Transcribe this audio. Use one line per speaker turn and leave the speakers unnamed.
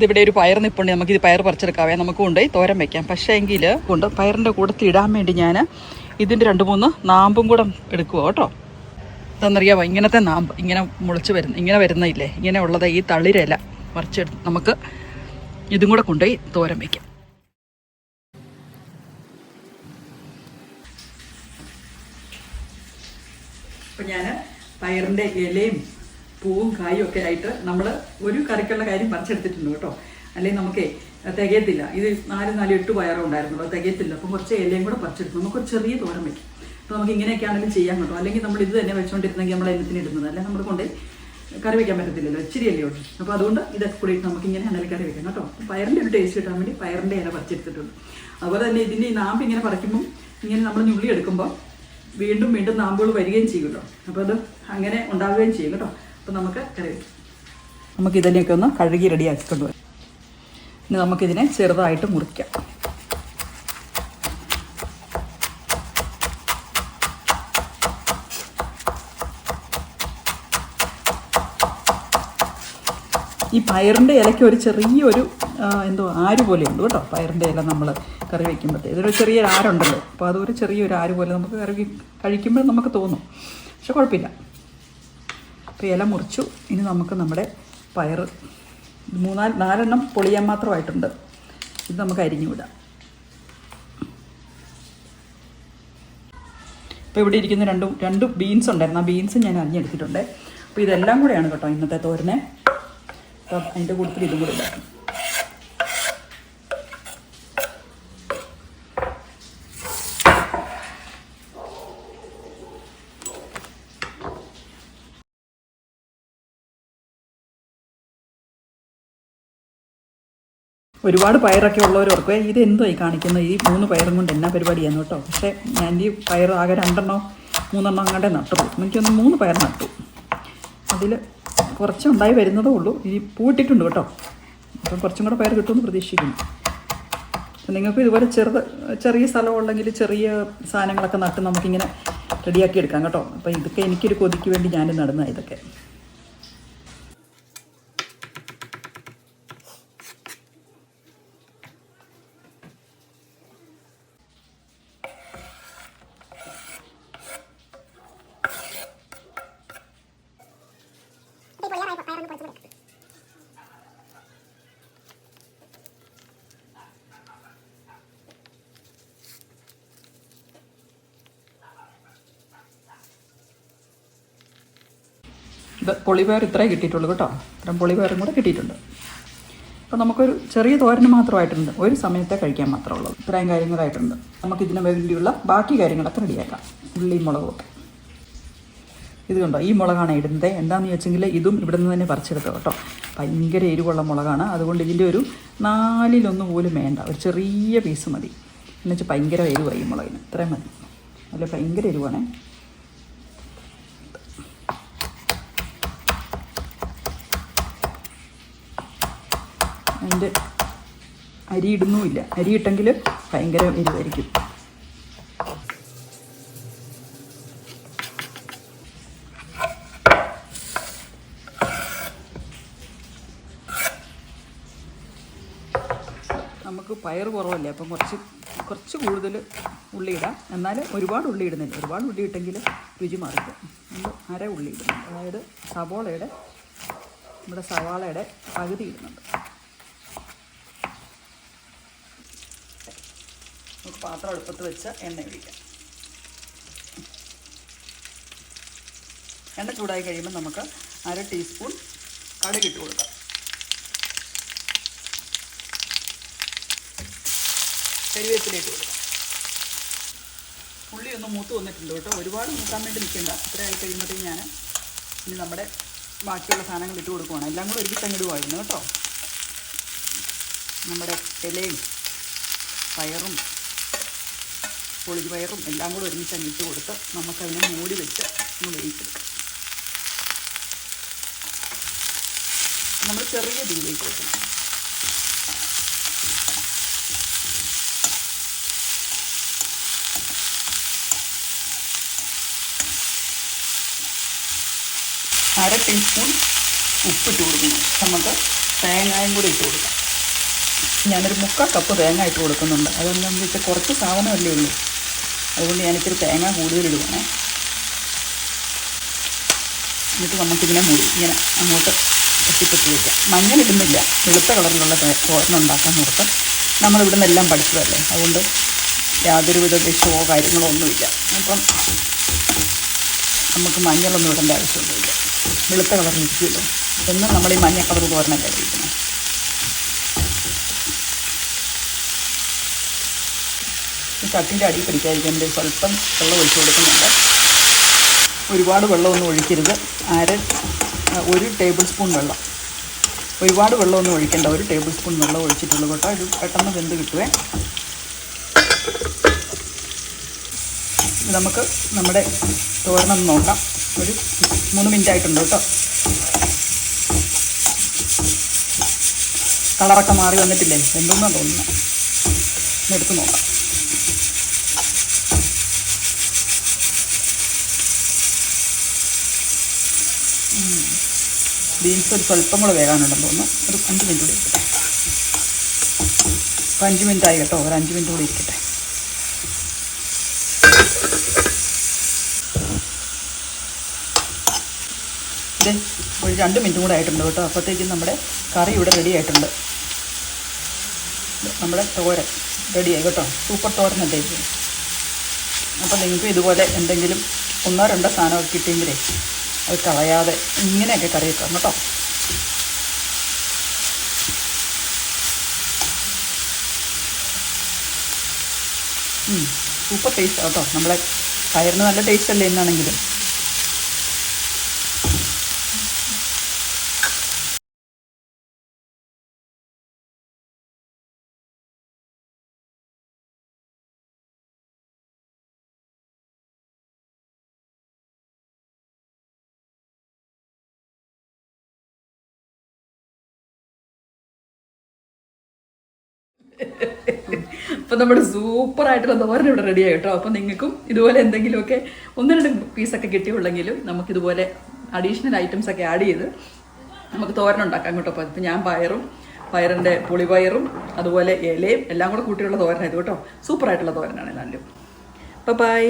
ഇതിവിടെ ഒരു പയർ നിപ്പുണ്ട്. നമുക്ക് ഇത് പയർ പറിച്ചെടുക്കാവേ. നമുക്ക് കൊണ്ടുപോയി തോരൻ വെക്കാം. പക്ഷേ എങ്കിൽ കൊണ്ട് പയറിന്റെ കൂടത്തിൽ ഇടാൻ വേണ്ടി ഞാൻ ഇതിന്റെ രണ്ട് മൂന്ന് നാമ്പും കൂടെ എടുക്കുക കേട്ടോ. എന്താണെന്നറിയാമോ ഇങ്ങനത്തെ നാമ്പ്. ഇങ്ങനെ മുളച്ച് വരുന്ന ഇങ്ങനെ വരുന്നില്ലേ ഇങ്ങനെ ഉള്ളത് ഈ തളിരല മറിച്ചെടു നമുക്ക് ഇതും കൂടെ കൊണ്ടുപോയി തോരൻ വയ്ക്കാം അപ്പം ഞാൻ പയറിന്റെ ഇലയും പൂവും കായും ഒക്കെ ആയിട്ട് നമ്മൾ ഒരു കറിക്കുള്ള കാര്യം പറിച്ചെടുത്തിട്ടുണ്ട് കേട്ടോ. അല്ലെങ്കിൽ നമുക്കേ തികയത്തില്ല. ഇത് നാല് നാല് എട്ട് പയറും ഉണ്ടായിരുന്നുള്ളൂ തികയത്തില്ല. അപ്പം കുറച്ച് ഇലയും കൂടെ പറിച്ചെടുക്കും നമുക്കൊരു ചെറിയ തോരൻ വയ്ക്കും അപ്പോൾ നമുക്ക് ഇങ്ങനെയൊക്കെ ആണെങ്കിലും ചെയ്യാൻ കേട്ടോ. അല്ലെങ്കിൽ നമ്മൾ ഇത് തന്നെ വെച്ചുകൊണ്ടിരുന്നെങ്കിൽ നമ്മൾ എന്നത്തിന് ഇടുന്നത്. അല്ലെങ്കിൽ നമ്മൾ കൊണ്ട് കറി വയ്ക്കാൻ പറ്റത്തില്ലല്ലോ. ഇച്ചിരി അല്ലേ ഉള്ളൂ. അപ്പോൾ അതുകൊണ്ട് ഇതൊക്കെ കൂടി നമുക്ക് ഇങ്ങനെ ആണെങ്കിൽ കറി വെക്കാം കേട്ടോ. പയറിന്റെ ഒരു ടേസ്റ്റ് കിട്ടാൻ വേണ്ടി പയറിന്റെ ഇല പറിച്ചെടുത്തിട്ടുണ്ട്. അതുപോലെ തന്നെ ഇതിന്റെ ഈ നാമ്പ് ഇങ്ങനെ പറിക്കുമ്പം ഇങ്ങനെ നമ്മൾ ഞുള്ളി എടുക്കുമ്പോൾ വീണ്ടും വീണ്ടും നാമ്പുകൾ വരികയും ചെയ്യുമല്ലോ അപ്പോൾ അത് അങ്ങനെ ഉണ്ടാവുകയും ചെയ്യും കേട്ടോ. അപ്പോൾ നമുക്ക് കറി നമുക്ക് ഇതിനെയൊക്കെ ഒന്ന് കഴുകി റെഡിയാക്കിക്കൊണ്ട് വരാം. ഇനി നമുക്കിതിനെ ചെറുതായിട്ട് മുറിക്കാം. ഈ പയറിന്റെ ഇലയ്ക്ക് ഒരു ചെറിയൊരു എന്തോ ആര് പോലെയുണ്ട് കേട്ടോ. പയറിന്റെ ഇല നമ്മൾ കറി വയ്ക്കുമ്പോഴത്തേ ഇതൊരു ചെറിയൊരു ആരുണ്ടല്ലോ. അപ്പോൾ അതൊരു ചെറിയൊരു ആര് പോലെ നമുക്ക് കറി കഴിക്കുമ്പോൾ നമുക്ക് തോന്നും. പക്ഷെ കുഴപ്പമില്ല. അപ്പോൾ ഇല മുറിച്ചു. ഇനി നമുക്ക് നമ്മുടെ പയർ മൂന്നാൽ നാലെണ്ണം പൊളിയാൻ മാത്രമായിട്ടുണ്ട്. ഇത് നമുക്ക് അരിഞ്ഞു വിടാം. ഇപ്പോൾ ഇവിടെ ഇരിക്കുന്ന രണ്ട് രണ്ട് ബീൻസ് ഉണ്ടായിരുന്നു. ആ ബീൻസ് ഞാൻ അരിഞ്ഞെടുത്തിട്ടുണ്ട്. അപ്പോൾ ഇതെല്ലാം കൂടെയാണ് കേട്ടോ ഇന്നത്തെ തോരനെ. അപ്പം അതിന്റെ കൂട്ടത്തിൽ ഇതും കൂടെ ഇടാം ഒരുപാട് പയറൊക്കെ ഉള്ളവരോർക്ക് ഇത് എന്തോ ഈ കാണിക്കുന്നത്? ഈ മൂന്ന് പയറും കൊണ്ട് എന്നാ പരിപാടിയാണ് കേട്ടോ. പക്ഷേ ഞാൻ ഈ പയർ ആകെ രണ്ടെണ്ണോ മൂന്നെണ്ണോ അങ്ങോട്ടേ നട്ടുള്ളൂ എനിക്കൊന്ന് മൂന്ന് പയർ നട്ടു. അതിൽ കുറച്ചുണ്ടായി വരുന്നതേ ഉള്ളൂ. ഈ പൂട്ടിട്ടുണ്ട് കേട്ടോ. അപ്പം കുറച്ചും കൂടെ പയർ കിട്ടുമെന്ന് പ്രതീക്ഷിക്കുന്നു. നിങ്ങൾക്ക് ഇതുപോലെ ചെറുത് ചെറിയ സ്ഥലമുണ്ടെങ്കിൽ ചെറിയ സാധനങ്ങളൊക്കെ നട്ട് നമുക്കിങ്ങനെ റെഡിയാക്കി എടുക്കാം കേട്ടോ. അപ്പോൾ ഇതൊക്കെ എനിക്കൊരു കൊതിക്ക് വേണ്ടി ഞാൻ നടുന്നതാണ് ഇതൊക്കെ. ഇത് പൊളിപയർ ഇത്രേ കിട്ടിയിട്ടുള്ളൂ കേട്ടോ. ഇത്രയും പൊളിപയറും കൂടെ കിട്ടിയിട്ടുണ്ട്. അപ്പോൾ നമുക്കൊരു ചെറിയ തോരന് മാത്രമായിട്ടുണ്ട്. ഒരു സമയത്തെ കഴിക്കാൻ മാത്രമേ ഉള്ളൂ. ഇത്രയും കാര്യങ്ങളായിട്ടുണ്ട്. നമുക്ക് ഇതിന് വേണ്ടിയുള്ള ബാക്കി കാര്യങ്ങളൊക്കെ റെഡിയാക്കാം. ഉള്ളി മുളകൊക്കെ. ഇത് കണ്ടോ? ഈ മുളകാണ് ഇടുന്നത്. എന്താണെന്ന് വെച്ചെങ്കിൽ ഇതും ഇവിടെ നിന്ന് തന്നെ പറിച്ചെടുത്തോ കേട്ടോ. ഭയങ്കര എരിവുള്ള മുളകാണ്. അതുകൊണ്ട് ഇതിന്റെ ഒരു നാലിലൊന്നും പോലും വേണ്ട. ഒരു ചെറിയ പീസ് മതി. എന്നുവെച്ചാൽ ഭയങ്കര എരിവായി ഈ മുളകിന്. ഇത്രയും മതി. അല്ല ഭയങ്കര എരിവാണേ. അതിന്റെ അരി ഇടുന്നുമില്ല. അരി ഇട്ടെങ്കിൽ ഭയങ്കര എരിവായിരിക്കും. നമുക്ക് പയർ കുറവല്ലേ അപ്പം കുറച്ച് കുറച്ച് കൂടുതൽ ഉള്ളി ഇടാം. എന്നാൽ ഒരുപാട് ഉള്ളി ഇടുന്നില്ല. ഒരുപാട് ഉള്ളി ഇട്ടെങ്കിൽ രുചി മാറിക്കും നമ്മൾ അര ഉള്ളി ഇടുന്നുണ്ട്. അതായത് സവോളയുടെ നമ്മുടെ സവാളയുടെ പകുതി ഇടുന്നുണ്ട്. നമുക്ക് പാത്രം അടുപ്പത്ത് വെച്ച് എണ്ണ ഒഴിക്കാം. എണ്ണ ചൂടായി കഴിയുമ്പോൾ നമുക്ക് അര ടീസ്പൂൺ കടുക് ഇട്ട് കൊടുക്കാം. കരിവേപ്പിലേക്ക് കൊടുക്കാം. ഉള്ളി ഒന്ന് മൂത്ത് വന്നിട്ടുണ്ട് കേട്ടോ. ഒരുപാട് മൂക്കാൻ വേണ്ടി നിൽക്കേണ്ട. ഇത്ര കഴിയുമ്പോഴത്തേക്കും ഞാൻ ഇനി നമ്മുടെ ബാക്കിയുള്ള സാധനങ്ങൾ ഇട്ട് കൊടുക്കുവാണ്. എല്ലാം കൂടെ ഒരുക്കി തങ്ങിടുവായിരുന്നു കേട്ടോ. നമ്മുടെ ഇലയും പയറും പൊളിഞ്ഞ പയറും എല്ലാം കൂടെ ഒരുമിച്ച് അങ്ങിട്ട് കൊടുത്ത് നമുക്കതിനെ മൂടി വെച്ച് ഒന്ന് വേവിച്ചെടുക്കാം. നമ്മൾ ചെറിയ തീയിലേക്ക് വെക്കണം അര ടീസ്പൂൺ ഉപ്പിട്ട് കൊടുക്കണം. നമുക്ക് തേങ്ങായും കൂടി ഇട്ട് കൊടുക്കാം. ഞാനൊരു മുക്കാൽ കപ്പ് തേങ്ങ ഇട്ട് കൊടുക്കുന്നുണ്ട്. അതെന്താണെന്ന് വെച്ചാൽ കുറച്ച് സാധനമല്ലേ ഉള്ളൂ. അതുകൊണ്ട് ഞാനിച്ചൊരു തേങ്ങ കൂടുതലിടുവാണേ. എന്നിട്ട് നമുക്കിതിനെ മുടി ഇങ്ങനെ അങ്ങോട്ട് കെട്ടിപ്പറ്റി വയ്ക്കാം മഞ്ഞളിടുന്നില്ല. വെളുത്ത കളറിലുള്ള തോരൻ ഉണ്ടാക്കാൻ നോക്കാം നമ്മളിവിടെ നിന്നെല്ലാം പഠിച്ചതല്ലേ. അതുകൊണ്ട് യാതൊരു വിധ വിഷമോ കാര്യങ്ങളോ ഒന്നുമില്ല. അപ്പം നമുക്ക് മഞ്ഞളൊന്നും ഇടേണ്ട ആവശ്യമൊന്നുമില്ല. വെളുത്ത കളറിലിരിക്കുമല്ലോ എന്നും നമ്മൾ ഈ മഞ്ഞ കളർ തോരനല്ലേ കഴിക്കുന്നത്. ചട്ടിന്റെ അടി പിടിക്കാതിരിക്കാൻ വേണ്ടി സ്വല്പം വെള്ളം ഒഴിച്ചു കൊടുക്കുന്നുണ്ട്. ഒരുപാട് വെള്ളമൊന്നും ഒഴിക്കരുത്. അര ഒരു ടേബിൾ സ്പൂൺ വെള്ളം. ഒരുപാട് വെള്ളമൊന്നും ഒഴിക്കേണ്ട. ഒരു ടേബിൾ സ്പൂൺ വെള്ളം ഒഴിച്ചിട്ടുള്ളൂ കേട്ടോ. ഇത് പെട്ടെന്ന് വെന്ത് കിട്ടുവേ. നമുക്ക് നമ്മുടെ തോരണം നോക്കാം. ഒരു മൂന്ന് മിനിറ്റ് ആയിട്ടുണ്ട് കേട്ടോ. കളറൊക്കെ മാറി വന്നിട്ടില്ലേ? എന്തെന്നാണ് തോന്നുന്നത്? എടുത്ത് നോക്കാം. ബീൻസ് ഒരു സ്വല്പം കൂടെ വേകാനുണ്ടെന്ന് തോന്നുന്നു. ഒരു അഞ്ച് മിനിറ്റ് കൂടി ഇരിക്കട്ടെ. അപ്പോൾ അഞ്ച് മിനിറ്റ് ആയി കേട്ടോ. ഒരു അഞ്ച് മിനിറ്റ് കൂടി ഇരിക്കട്ടെ. ഇതേ ഒരു രണ്ട് മിനിറ്റും കൂടെ ആയിട്ടുണ്ട് കേട്ടോ. അപ്പോഴത്തേക്കും നമ്മുടെ കറി ഇവിടെ റെഡി ആയിട്ടുണ്ട്. നമ്മുടെ തോരൻ റെഡിയായി കേട്ടോ. സൂപ്പർ തോരൻ ഇത്? അപ്പോൾ നിങ്ങൾക്ക് ഇതുപോലെ എന്തെങ്കിലും ഒന്നോ രണ്ടോ സാധനമൊക്കെ കിട്ടിയെങ്കിലേ അത് കളയാതെ ഇങ്ങനെയൊക്കെ കറി വെക്കാം കേട്ടോ. സൂപ്പർ ടേസ്റ്റ് കേട്ടോ. നമ്മളെ പയറിന് നല്ല ടേസ്റ്റ് അല്ലേ എന്നാണെങ്കിലും അപ്പം നമ്മുടെ സൂപ്പർ ആയിട്ടുള്ള തോരൻ ഇവിടെ റെഡിയായി കേട്ടോ. അപ്പം നിങ്ങൾക്കും ഇതുപോലെ എന്തെങ്കിലുമൊക്കെ ഒന്ന് രണ്ട് പീസൊക്കെ കിട്ടിയുള്ളെങ്കിലും നമുക്കിതുപോലെ അഡീഷണൽ ഐറ്റംസ് ഒക്കെ ആഡ് ചെയ്ത് നമുക്ക് തോരൻ ഉണ്ടാക്കാം കേട്ടോ. അപ്പോൾ ഞാൻ പയറും പയറിന്റെ പുളിപയറും അതുപോലെ ഇലയും എല്ലാം കൂടെ കൂട്ടിയുള്ള തോരനായത് കേട്ടോ. സൂപ്പർ ആയിട്ടുള്ള തോരനാണ് എല്ലാവരും ബൈ